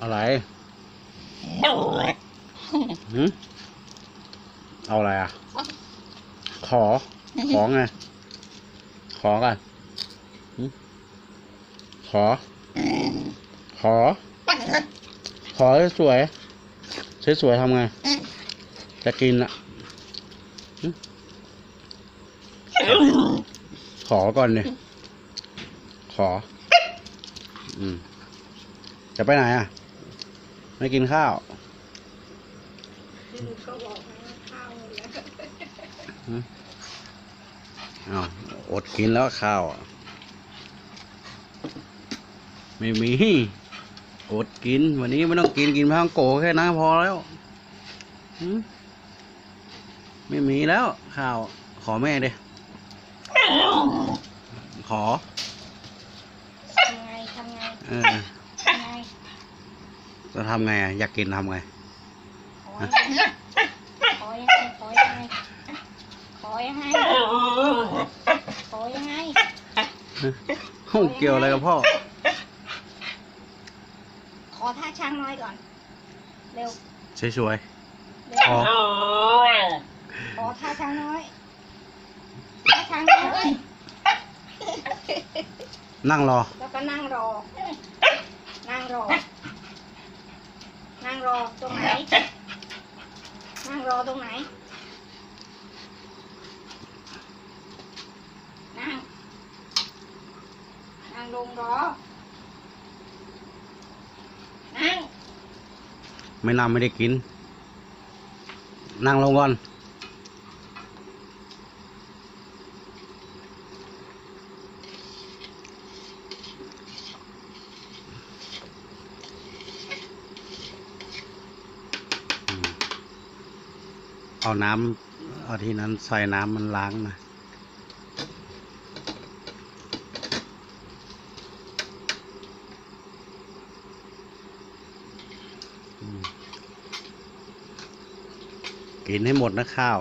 อะไรหืมเอาอะไรอะ ขอ ขอไง ขอกันหึขอ ขอ ขอสวยสวยๆทำไง จะกินอะหึขอก่อนเนี่ยขอ อืม จะไปไหนอะ ไม่กินข้าวก็บอกให้ข้าวแล้วอ้าวอดกินแล้วข้าวอะไม่มีอดกิน วันนี้ไม่ต้องกินกินพังโกแค่นั้นพอแล้วหืมไม่มีแล้วข้าว ขอแม่ดิขอทำไงทำไงเออทำไง จะทำไงอะอยากกินทำไง ขอยังไงขอยังไงขอยังไงขอยังไงขอยังไงห้องเกี่ยวอะไรกับพ่อ ขอท่าช้างน้อยก่อน เร็วสวยเร็ๆขอวขอท่าช้างน้อยท่าช้างน้อยนั่งรอ แล้วก็นั่งรอ นั่งรอ นั่งรอตรงไหน นั่ง รอตรงไหน นั่ง นั่งลงรอ นั่ง ไม่นำไม่ได้กิน นั่งลงก่อน เอาน้ำเอาที่นั้นใส่น้ำมันล้างนะกินให้หมดนะข้าว